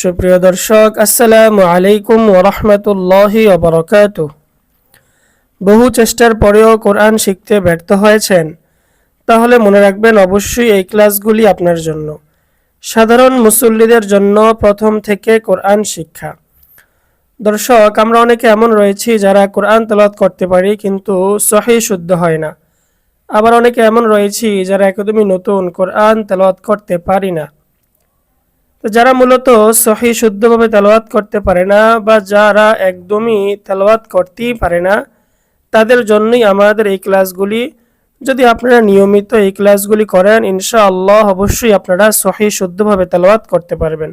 সুপ্রিয় দর্শক, আসসালামু আলাইকুম ওরহমতুল্লাহি অবরকাত বহু চেষ্টার পরেও কোরআন শিখতে ব্যর্থ হয়েছেন। তাহলে মনে রাখবেন অবশ্যই এই ক্লাসগুলি আপনার জন্য। সাধারণ মুসল্লিদের জন্য প্রথম থেকে কোরআন শিক্ষা। দর্শক, আমরা অনেকে এমন রয়েছি যারা কোরআন তেলাওয়াত করতে পারি কিন্তু সহি শুদ্ধ হয় না। আবার অনেকে এমন রয়েছি যারা একদমই নতুন কোরআন তেলাওয়াত করতে পারি না। তো যারা মূলত সহি শুদ্ধভাবে তেলাওয়াত করতে পারে না বা যারা একদমই তেলাওয়াত করতেই পারে না তাদের জন্যই আমাদের এই ক্লাসগুলি যদি আপনারা নিয়মিত এই ক্লাসগুলি করেন ইনশাআল্লাহ অবশ্যই আপনারা সহি শুদ্ধভাবে তেলাওয়াত করতে পারবেন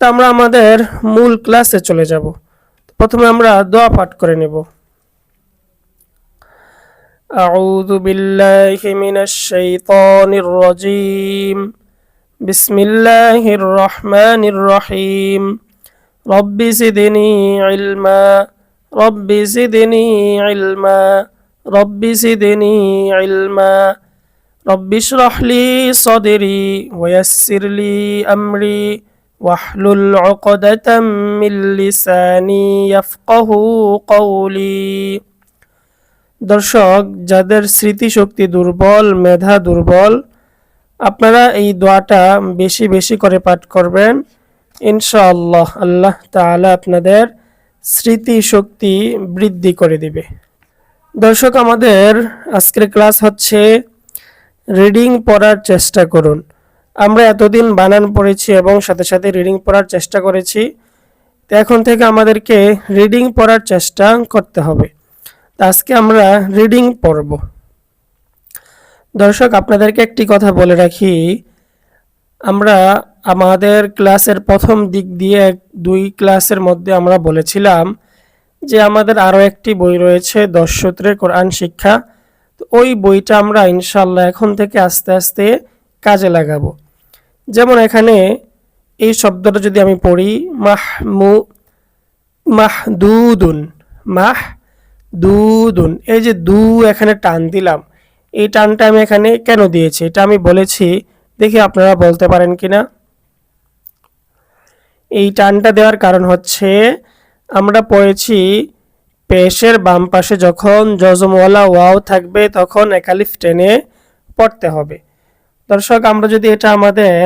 তা আমরা আমাদের মূল ক্লাসে চলে যাব প্রথমে আমরা দোয়া পাঠ করে নেব أعوذ بالله من الشيطان الرجيم بسم الله الرحمن الرحيم رب زدني علما رب زدني علما رب زدني علما رب اشرح لي صدري ويسر لي أمري واحلل عقدة من لساني يفقه قولي দর্শক যাদের স্মৃতিশক্তি দুর্বল মেধা দুর্বল আপনারা এই দোয়াটা বেশি বেশি করে পাঠ করবেন। ইনশাআল্লাহ আল্লাহ তাআলা আপনাদের স্মৃতি শক্তি বৃদ্ধি করে দিবে। দর্শক, আমাদের আজকের ক্লাস হচ্ছে রিডিং পড়ার চেষ্টা করুন। আমরা এতদিন বানান পড়েছি এবং সাথে সাথে রিডিং পড়ার চেষ্টা করেছি। তো এখন থেকে আমাদেরকে রিডিং পড়ার চেষ্টা করতে হবে। আজকে আমরা রিডিং পড়ব। দর্শক, আপনাদেরকে একটি কথা বলে রাখি। আমরা আমাদের ক্লাসের প্রথম দিক দিয়ে এক দুই ক্লাসের মধ্যে আমরা বলেছিলাম যে আমাদের আরও একটি বই রয়েছে, দশ কোরআন শিক্ষা। তো ওই বইটা আমরা ইনশাল্লাহ এখন থেকে আস্তে আস্তে কাজে লাগাবো। যেমন এখানে এই শব্দটা যদি আমি পড়ি, মাহমু, মাহদুদুন মাহ দুদুন এই যে দু এখানে টান দিলাম। এই টানটা আমি এখানে কেন দিয়েছি? এটা আমি বলেছি, দেখি আপনারা বলতে পারেন কিনা। এই টানটা দেওয়ার কারণ হচ্ছে, আমরা পড়েছি, পেশের বাম পাশে যখন জজমওয়ালা ওয়াও থাকবে, তখন একালিফ টেনে পড়তে হবে। দর্শক, আমরা যদি এটা আমাদের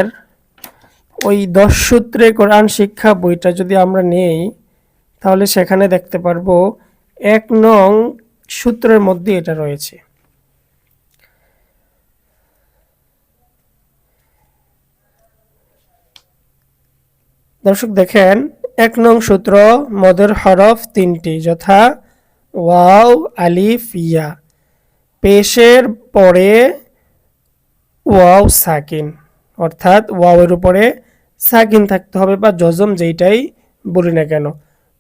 ওই দশ সূত্রে কোরআন শিক্ষা বইটা যদি আমরা নেই, তাহলে সেখানে দেখতে পারব, এক নং সূত্রের মধ্যে এটা রয়েছে। দর্শক দেখেন, এক নং সূত্র, মদের হরফ তিনটি, যথা ওয়াও, আলিফ, ইয়া। পেশের পরে ওয়াও, সাকিন। অর্থাৎ ওয়াওয়ের উপরে সাকিন থাকতে হবে বা জজম যেইটাই বলি না কেন।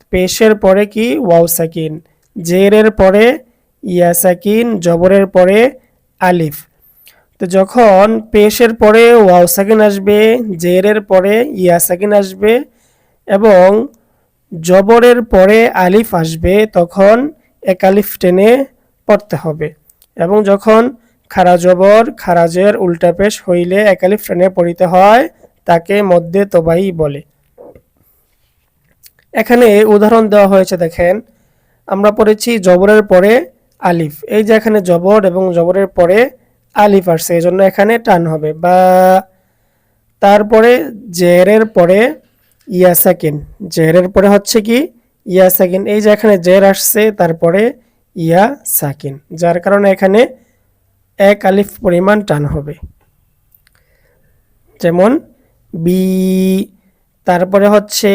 পেশের পরে কি? ওয়াও, সাকিন। জেরের পরে ইয়া, সাকিন। জবরের পরে আলিফ। তো যখন পেশের পরে ওয়াও সাকিন আসবে, জেরের পরে ইয়া সাকিন আসবে এবং জবরের পরে আলিফ আসবে, তখন এক আলিফ টেনে পড়তে হবে। এবং যখন খারা জবর খারাজের উল্টা পেশ হইলে এক আলিফ টেনে পড়িতে হয়, তাকে মধ্যে তোবাই বলে। এখানে উদাহরণ দেওয়া হয়েছে, দেখেন, আমরা পড়েছি জবরের পরে আলিফ। এই যে এখানে জবর এবং জবরের পরে আলিফ আসছে এই জন্য এখানে টান হবে। বা তারপরে জেরের পরে ইয়া সাকিন জেরের পরে হচ্ছে কি? ইয়া সাকিন এই যে এখানে জের আসছে, তারপরে ইয়া সাকিন যার কারণে এখানে এক আলিফ পরিমাণ টান হবে। যেমন বি, তারপরে হচ্ছে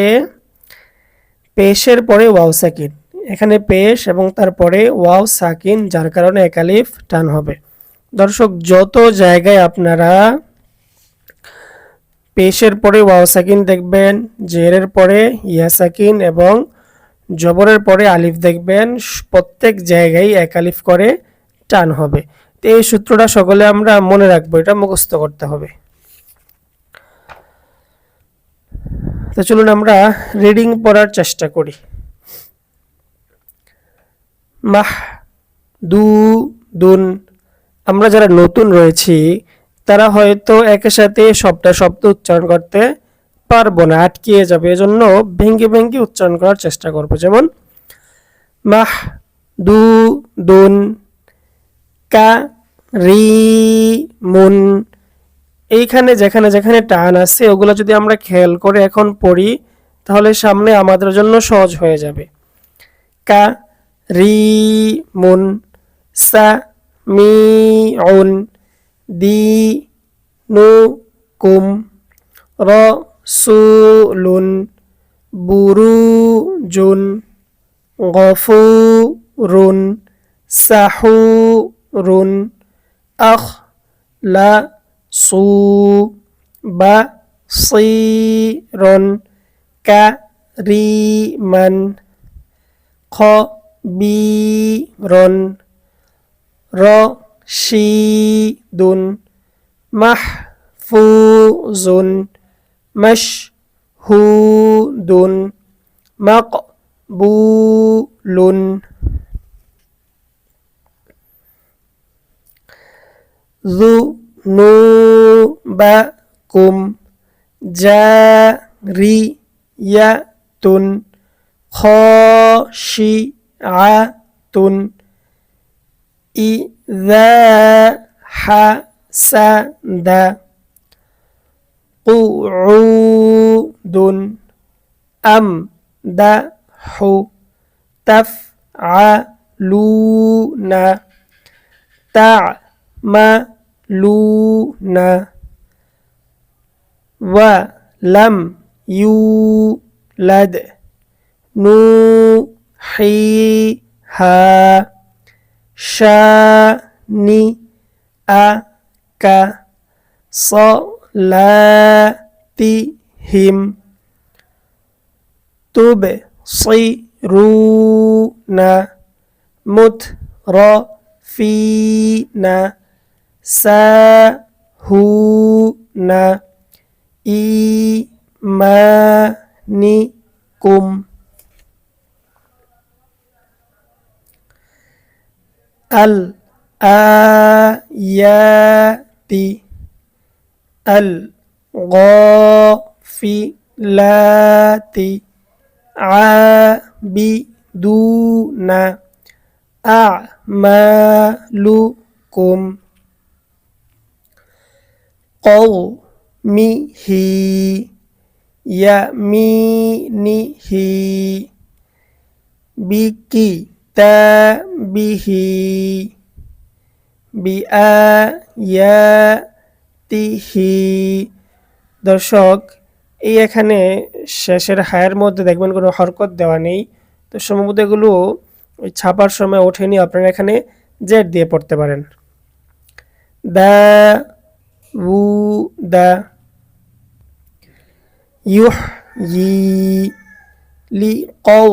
পেশের পরে ওয়াও সাকিন এখানে পেশ এবং তারপরে ওয়াও সাকিন যার কারণে এক আলিফ টান হবে। দর্শক, যত জায়গায় আপনারা পেশের পরে ওয়াও সাকিন দেখবেন, জেরের পরে ইয়া সাকিন এবং জবরের পরে আলিফ দেখবেন, প্রত্যেক জায়গায় এক আলিফ করে টান হবে। তো এই সূত্রটা সকলে আমরা মনে রাখব, এটা মুখস্থ করতে হবে। তো চলুন আমরা রিডিং পড়ার চেষ্টা করি। মাহ, দু, দুন আমরা যারা নতুন রয়েছি, তারা হয়তো একের সাথে সবটা শব্দ উচ্চারণ করতে পারব না, আটকিয়ে যাবে। এজন্য ভেঙ্গে ভেঙ্গে উচ্চারণ করার চেষ্টা করব। যেমন, মাহ, দু, দুন, কা, রি, মুন, এইখানে যেখানে যেখানে টান আছে, ওগুলো যদি আমরা খেয়াল করে এখন পড়ি, তাহলে সামনে আমাদের জন্য সহজ হয়ে যাবে। কা, রি, মুন, সা মি উন দি নু কুম র সু লুন বুরুজুন গফুরুন সাহুরুন আখ লা সু বা সিরন কারিমান খবিরন রশিদুন মাহফুজুন মশহুদুন মকবুলুন ذنوبكم جارية خاشعة إذا حسد قعود أمدح تفعلون تعملون ولم يولد نوحيها شانئك صلاتهم تبصرون مترفين ساهون إيمانكم আল আয়াতি আল গফিলাতি আবিদুনা আমালুকুম কৌমিহি ইয়ামিনিহি বিকি به বিআয়াতিহি দর্শক, এই এখানে শেষের হায়ের মধ্যে দেখবেন কোনো হরকত দেওয়া নেই। তো সম্ভবত এগুলো ওই ছাপার সময় ওঠেনি, আপনারা এখানে জেড দিয়ে পড়তে পারেন। দা, উ, দা, ইউহ, ই, লি কৌ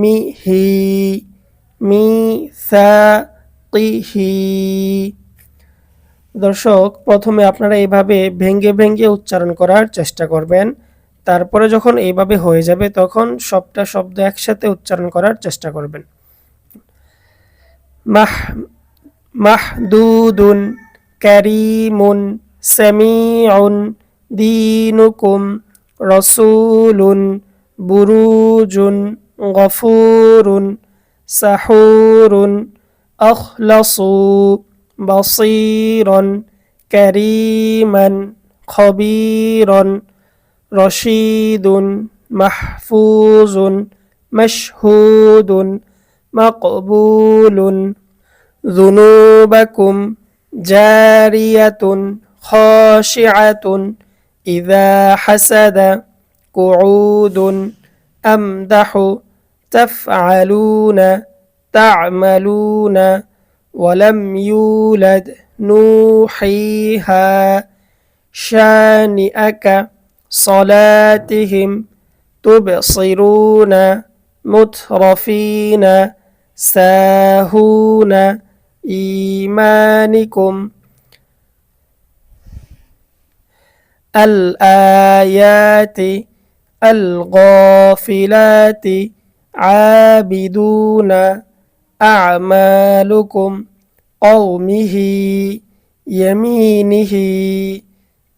মি, হি মি সা দর্শক, প্রথমে আপনারা এইভাবে ভেঙ্গে ভেঙ্গে উচ্চারণ করার চেষ্টা করবেন। তারপরে যখন এইভাবে হয়ে যাবে, তখন সবটা শব্দ একসাথে উচ্চারণ করার চেষ্টা করবেন। মাহ, মাহদুদুন ক্যারিমুন সামিউন দিনুকুম রসুলুন বুরুজুন গফুরুন سحور أخلصوا بصير كريما خبير رشيد محفوظ مشهود مقبول ذنوبكم جارية خاشعة إذا حسد قعود أمدح تفعلون تعملون ولم يولد نوحيها. شانئك صلاتهم تبصرون مترفين ساهون إيمانكم. الآيات الغافلات عابدون أعمالكم قومه يمينه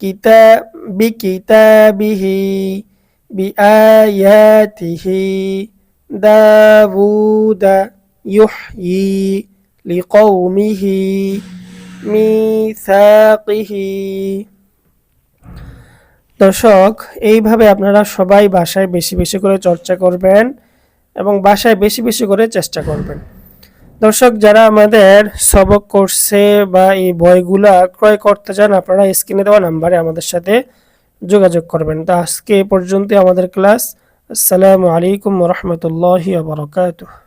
كتابه بكتابه بآياته داوود يحيي لقومه ميثاقه দর্শক এইভাবে আপনারা সবাই বাসায় বেশি বেশি করে চর্চা করবেন এবং বাসায় বেশি বেশি করে চেষ্টা করবেন। দর্শক, যারা আমাদের সবক কোর্সে বা এই বইগুলা ক্রয় করতে চান, আপনারা স্ক্রিনে দেওয়া নাম্বারে আমাদের সাথে যোগাযোগ করবেন। তো আজকে এ পর্যন্ত আমাদের ক্লাস। আসসালামু আলাইকুম রহমতুল্লাহ আবরকাতুহ